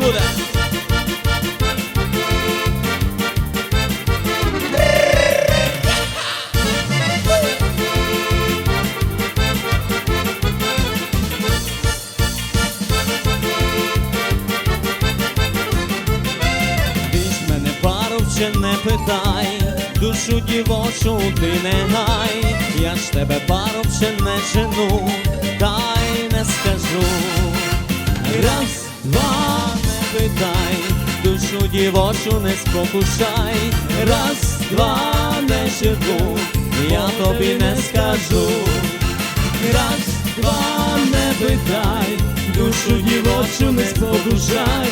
буде. Більш мене парубче не питай, душу дівочу ти не гай, я ж тебе парубче не жену, та й не скажу. Раз, не душу дівочу не спокушай, раз, два, не живу, я тобі не скажу. Раз, два, не питай, душу дівочу не спокушай,